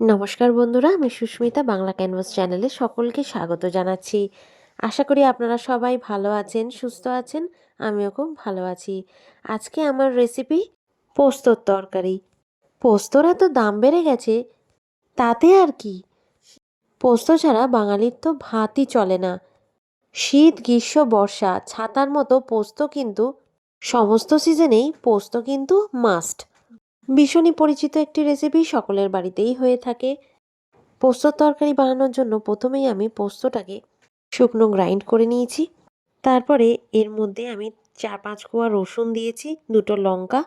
নমস্কার বন্ধুরা, আমি সুস্মিতা বাংলা ক্যানভাস চ্যানেলে সকলকে স্বাগত জানাচ্ছি। আশা করি আপনারা সবাই ভালো আছেন, সুস্থ আছেন, আমিও খুব ভালো আছি। আজকে আমার রেসিপি পোস্তর তরকারি। পোস্তরা তো দাম বেড়ে গেছে, তাতে আর কি? পোস্ত ছাড়া বাঙালির তো ভাতই চলে না। শীত, গ্রীষ্ম, বর্ষা, ছাতার মতো পোস্ত কিন্তু, সমস্ত সিজনেই পোস্ত কিন্তু মাস্ট ভীষণই পরিচিত একটি রেসিপি সকলের বাড়িতেই হয়ে থাকে। পোস্তর তরকারি বানানোর জন্য প্রথমেই আমি পোস্তটাকে শুকনো গ্রাইন্ড করে নিয়েছি। তারপরে এর মধ্যে আমি চার পাঁচ কোয়া রসুন দিয়েছি, দুটো লঙ্কা।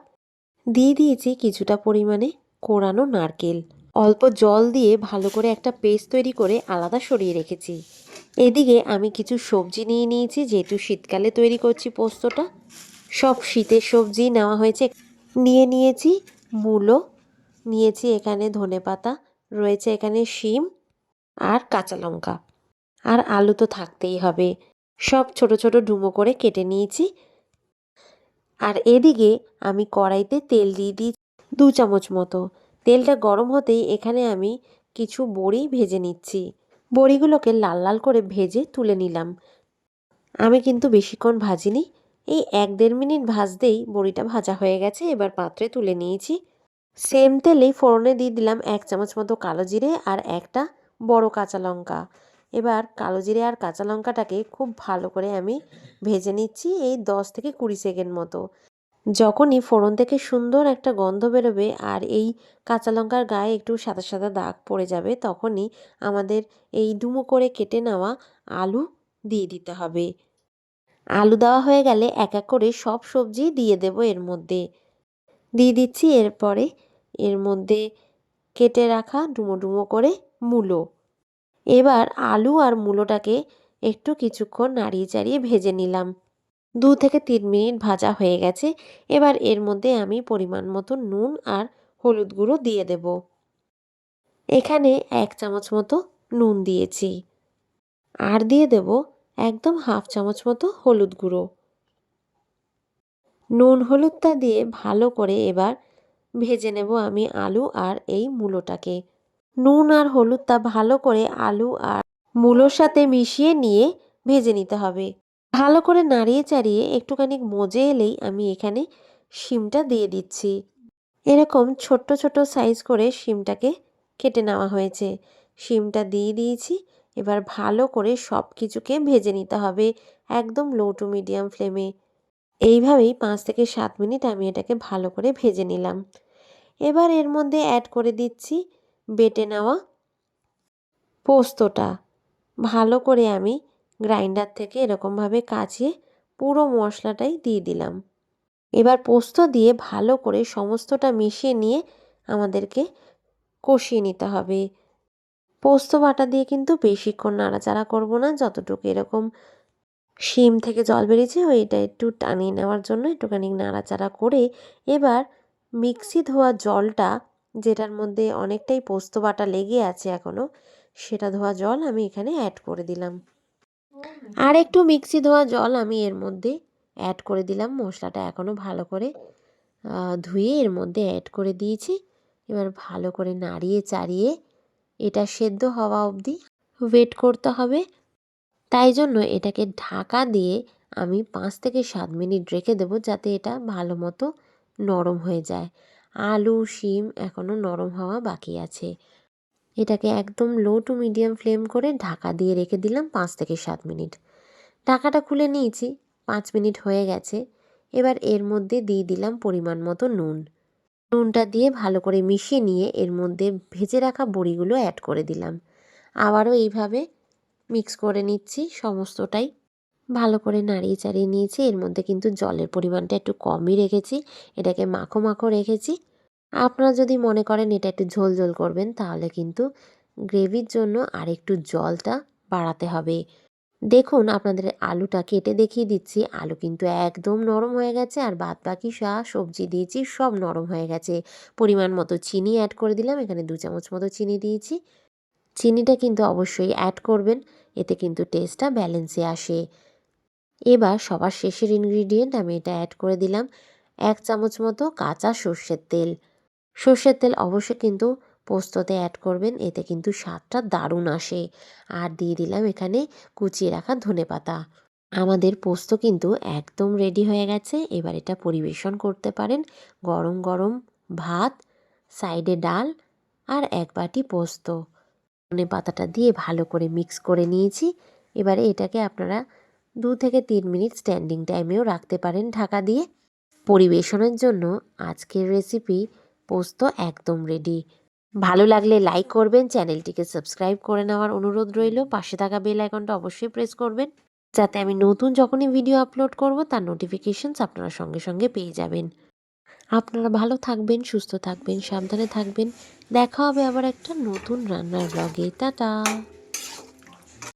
দিয়ে দিয়েছি কিছুটা পরিমাণে কোরানো নারকেল। অল্প জল দিয়ে ভালো করে একটা পেস্ট তৈরি করে আলাদা সরিয়ে রেখেছি। এদিকে আমি কিছু সবজি নিয়ে নিয়েছি, যেহেতু শীতকালে তৈরি করছি পোস্তটা। সব শীতের সবজি নেওয়া হয়েছে। নিয়ে নিয়েছি মূলো নিয়েছি এখানে, ধনেপাতা, রয়েছে এখানে শিম আর কাঁচা লঙ্কা। আর আলু তো থাকতেই হবে। সব ছোট ছোট ডুমো করে কেটে নিয়েছি। আর এদিকে আমি কড়াইতে তেল দিয়ে দিই দু চামচ মতো। তেলটা গরম হতেই এখানে আমি কিছু বড়ি ভেজে নিচ্ছি। বড়িগুলোকে লাল লাল করে ভেজে তুলে নিলাম। আমি কিন্তু বেশিক্ষণ ভাজিনি। এই এক দেড় মিনিট ভাজতেই বড়িটা ভাজা হয়ে গেছে, এবার পাত্রে তুলে নিয়েছি। সেম তেলেই ফোড়নে দিয়ে দিলাম এক চামচ মতো কালো জিরে আর একটা বড় কাঁচা লঙ্কা। এবার কালো জিরে আর কাঁচা লঙ্কাটাকে খুব ভালো করে আমি ভেজে নিচ্ছি এই দশ থেকে কুড়ি সেকেন্ড মতো। যখনই ফোড়ন থেকে সুন্দর একটা গন্ধ বেরোবে আর এই কাঁচা লঙ্কার গায়ে একটু সাদা সাদা দাগ পড়ে যাবে, তখনই আমাদের এই ডুমো করে কেটে নেওয়া আলু দিয়ে দিতে হবে। আলু দেওয়া হয়ে গেলে এক এক করে সব সবজি দিয়ে দেব এর মধ্যে। দিয়ে দিচ্ছি এরপরে এর মধ্যে কেটে রাখা ডুমো ডুমো করে মূলো। এবার আলু আর মূলোটাকে একটু কিছুক্ষণ নাড়িয়ে চাড়িয়ে ভেজে নিলাম। দু থেকে তিন মিনিট ভাজা হয়ে গেছে। এবার এর মধ্যে আমি পরিমাণ মতো নুন আর হলুদ গুঁড়ো দিয়ে দেব। এখানে এক চামচ মতো নুন দিয়েছি। আর দিয়ে দেব একদম হাফ চামচ মতো হলুদ গুঁড়ো। নুন হলুদটা দিয়ে ভালো করে এবার ভেজে নেব আমি আলু আর এই মূলোটাকে। নুন আর হলুদটা ভালো করে আলু আর মূলোর সাথে মিশিয়ে নিয়ে ভেজে নিতে হবে। ভালো করে নাড়িয়ে চাড়িয়ে একটুখানি মজে এলেই আমি এখানে শিমটা দিয়ে দিচ্ছি। এরকম ছোট্ট ছোট সাইজ করে শিমটাকে কেটে নেওয়া হয়েছে। শিমটা দিয়ে দিয়েছি এবার ভালো করে সব কিছুকে ভেজে নিতে হবে একদম লো টু মিডিয়াম ফ্লেমে এইভাবেই পাঁচ থেকে সাত মিনিট আমি এটাকে ভালো করে ভেজে নিলাম। এবার এর মধ্যে অ্যাড করে দিচ্ছি বেটে নেওয়া পোস্তটা। ভালো করে আমি গ্রাইন্ডার থেকে এরকমভাবে কাচিয়ে পুরো মশলাটাই দিয়ে দিলাম। এবার পোস্ত দিয়ে ভালো করে সমস্তটা মিশিয়ে নিয়ে আমাদেরকে কষিয়ে নিতে হবে। পোস্ত বাটা দিয়ে কিন্তু বেশিক্ষণ নাড়াচাড়া করব না, যতটুকু এরকম শিম থেকে জল বেরিয়েছে ওইটা একটু টানিয়ে নেওয়ার জন্য একটুখানি নাড়াচাড়া করে এবার মিক্সি ধোয়া জলটা, যেটার মধ্যে অনেকটাই পোস্ত বাটা লেগে আছে এখনও সেটা ধোয়া জল আমি এখানে অ্যাড করে দিলাম। আর একটু মিক্সি ধোয়া জল আমি এর মধ্যে অ্যাড করে দিলাম, মশলাটা এখনও ভালো করে ধুয়ে এর মধ্যে অ্যাড করে দিয়েছি। এবার ভালো করে নাড়িয়ে চাড়িয়ে এটা সেদ্ধ হওয়া অবধি ওয়েট করতে হবে। তাই জন্য এটাকে ঢাকা দিয়ে আমি পাঁচ থেকে সাত মিনিট রেখে দেবো যাতে এটা ভালো মতো নরম হয়ে যায়। আলু, শিম এখনও নরম হওয়া বাকি আছে। এটাকে একদম লো টু মিডিয়াম ফ্লেম করে ঢাকা দিয়ে রেখে দিলাম পাঁচ থেকে সাত মিনিট। ঢাকাটা খুলে নিয়েছি, পাঁচ মিনিট হয়ে গেছে। এবার এর মধ্যে দিয়ে দিলাম পরিমাণ মতো নুন। নুনটা দিয়ে ভালো করে মিশিয়ে নিয়ে এর মধ্যে ভেজে রাখা বড়িগুলো অ্যাড করে দিলাম। আবারও এইভাবে মিক্স করে নিচ্ছি, সমস্তটাই ভালো করে নাড়িয়ে চাড়িয়ে নিয়েছি। এর মধ্যে কিন্তু জলের পরিমাণটা একটু কমই রেখেছি, এটাকে মাখো মাখো রেখেছি। আপনারা যদি মনে করেন এটা একটু ঝোল ঝোল করবেন, তাহলে কিন্তু গ্রেভির জন্য আর একটু জলটা বাড়াতে হবে। দেখুন, আপনাদের আলুটা কেটে দেখিয়ে দিচ্ছি। আলু কিন্তু একদম নরম হয়ে গেছে আর বাদ বাকি যা সবজি দিয়েছি, সব নরম হয়ে গেছে। পরিমাণ মতো চিনি অ্যাড করে দিলাম, এখানে দু চামচ মতো চিনি দিয়েছি। চিনিটা কিন্তু অবশ্যই অ্যাড করবেন, এতে কিন্তু টেস্টটা ব্যালেন্সে আসে। এবার সবার শেষের ইনগ্রিডিয়েন্ট আমি এটা অ্যাড করে দিলাম, এক চামচ মতো কাঁচা সর্ষের তেল। সর্ষের তেল অবশ্যই কিন্তু পোস্ততে অ্যাড করবেন, এতে কিন্তু স্বাদটা দারুণ আসে। আর দিয়ে দিলাম এখানে কুচিয়ে রাখা ধনেপাতা আমাদের পোস্ত কিন্তু একদম রেডি হয়ে গেছে। এবার এটা পরিবেশন করতে পারেন। গরম গরম ভাত সাইডে ডাল আর এক বাটি পোস্ত। ধনে পাতাটা দিয়ে ভালো করে মিক্স করে নিয়েছি। এবারে এটাকে আপনারা দু থেকে তিন মিনিট স্ট্যান্ডিং টাইমেও রাখতে পারেন ঢাকা দিয়ে। পরিবেশনের জন্য আজকের রেসিপি পোস্ত একদম রেডি ভালো লাগলে লাইক করবেন, চ্যানেলটিকে সাবস্ক্রাইব করে নেওয়ার অনুরোধ রইল। পাশে থাকা বেল আইকনটা অবশ্যই প্রেস করবেন, যাতে আমি নতুন যখনই ভিডিও আপলোড করব, তার নোটিফিকেশনস আপনারা সঙ্গে সঙ্গে পেয়ে যাবেন। আপনারা ভালো থাকবেন, সুস্থ থাকবেন, সাবধানে থাকবেন। দেখা হবে আবার একটা নতুন রান্নার ব্লগে টাটা!